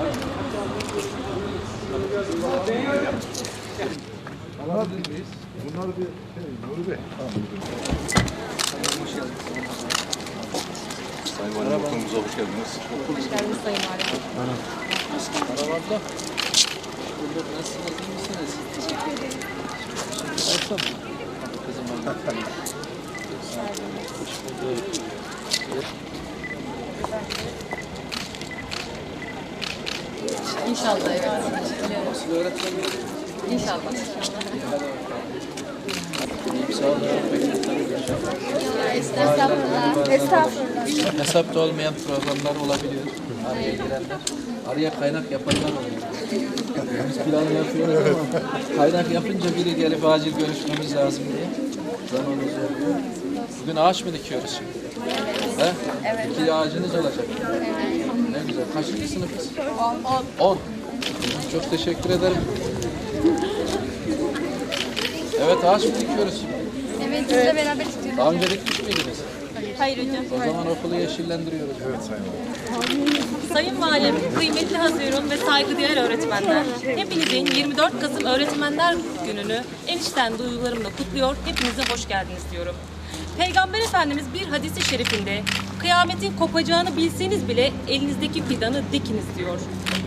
Bunlar, bunlar bir şey, Nuri Bey. Sayın Valim okulumuza hoş geldiniz. Hoş geldiniz Sayın Valim. Merhaba. Bulduk. Nasılsınız? iyi misiniz? Teşekkür ederim. Nasılsın? Kızım benim. İnşallah evet. İnşallah. Estağfurullah. Estağfurullah. Hesapta olmayan programlar olabiliyor. Araya girenler. Araya kaynak yapanlar oluyor. Biz planı yapıyoruz ama kaynak yapınca biri gelip acil görüşmemiz lazım diye. Zamanımız oluyor. Bugün ağaç mı dikiyoruz şimdi? He? Evet. İki ağacınız olacak. Ne güzel. Kaçıncı sınıfız? On. On. Çok teşekkür ederim. Evet ağaç mı dikiyoruz? Evet, sizle beraber istiyoruz. Daha önce dikmiş miydiniz? Hayır hocam. O zaman okulu yeşillendiriyoruz. Evet Sayın. Sayın Valim, kıymetli Haziran ve saygıdeğer öğretmenler, hepinizin 24 Kasım Öğretmenler Günü'nü enişten duygularımla kutluyor, hepinize hoş geldiniz diyorum. Peygamber Efendimiz bir hadisi şerifinde kıyametin kopacağını bilseniz bile elinizdeki fidanı dikiniz diyor.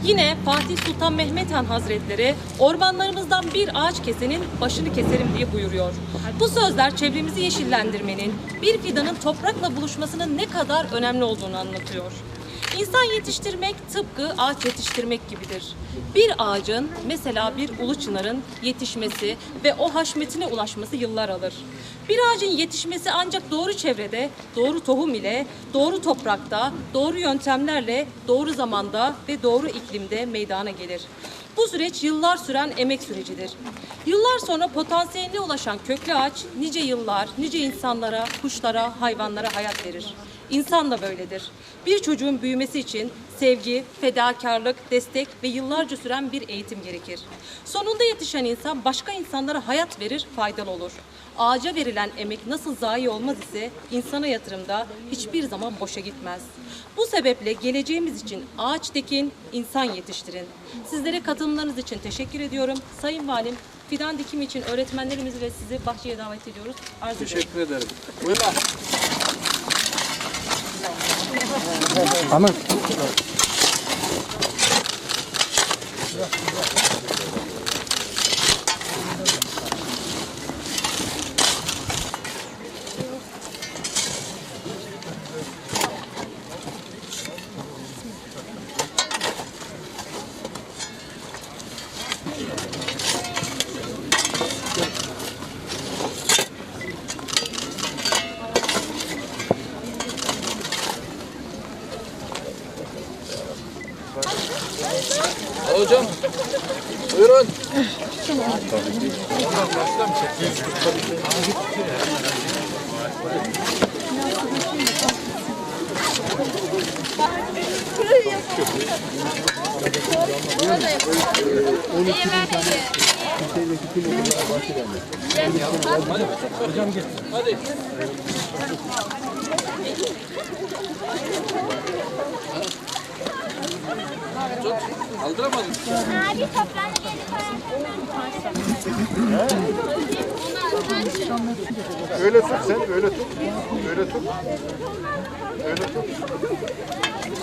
Yine Fatih Sultan Mehmet Han Hazretleri ormanlarımızdan bir ağaç kesenin başını keserim diye buyuruyor. Bu sözler çevremizi yeşillendirmenin, bir fidanın toprakla buluşmasının ne kadar önemli olduğunu anlatıyor. İnsan yetiştirmek tıpkı ağaç yetiştirmek gibidir. Bir ağacın mesela bir ulu çınarın yetişmesi ve o haşmetine ulaşması yıllar alır. Bir ağacın yetişmesi ancak doğru çevrede, doğru tohum ile, doğru toprakta, doğru yöntemlerle, doğru zamanda ve doğru iklimde meydana gelir. Bu süreç yıllar süren emek sürecidir. Yıllar sonra potansiyeline ulaşan köklü ağaç nice yıllar, nice insanlara, kuşlara, hayvanlara hayat verir. İnsan da böyledir. Bir çocuğun büyümesi için sevgi, fedakarlık, destek ve yıllarca süren bir eğitim gerekir. Sonunda yetişen insan başka insanlara hayat verir, faydalı olur. Ağaca verilen emek nasıl zayi olmaz ise insana yatırımda hiçbir zaman boşa gitmez. Bu sebeple geleceğimiz için ağaç dikin, insan yetiştirin. Sizlere katılımlarınız için teşekkür ediyorum. Sayın Valim, fidan dikimi için öğretmenlerimizi ve sizi bahçeye davet ediyoruz. Arz ediyorum. Teşekkür ederim. Buyurun. Ama Hocam. Buyurun. Hadi. Tut. Kaldıramadın. Abi toprağını geri koyalım. Öyle tut sen, öyle tut. Öyle tut. Öyle tut.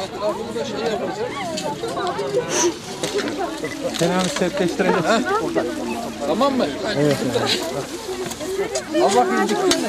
Etrafını da şey yapacağız. Kenarı sertleştireceğiz. Tamam mı? Evet. Al bakayım diktin mi?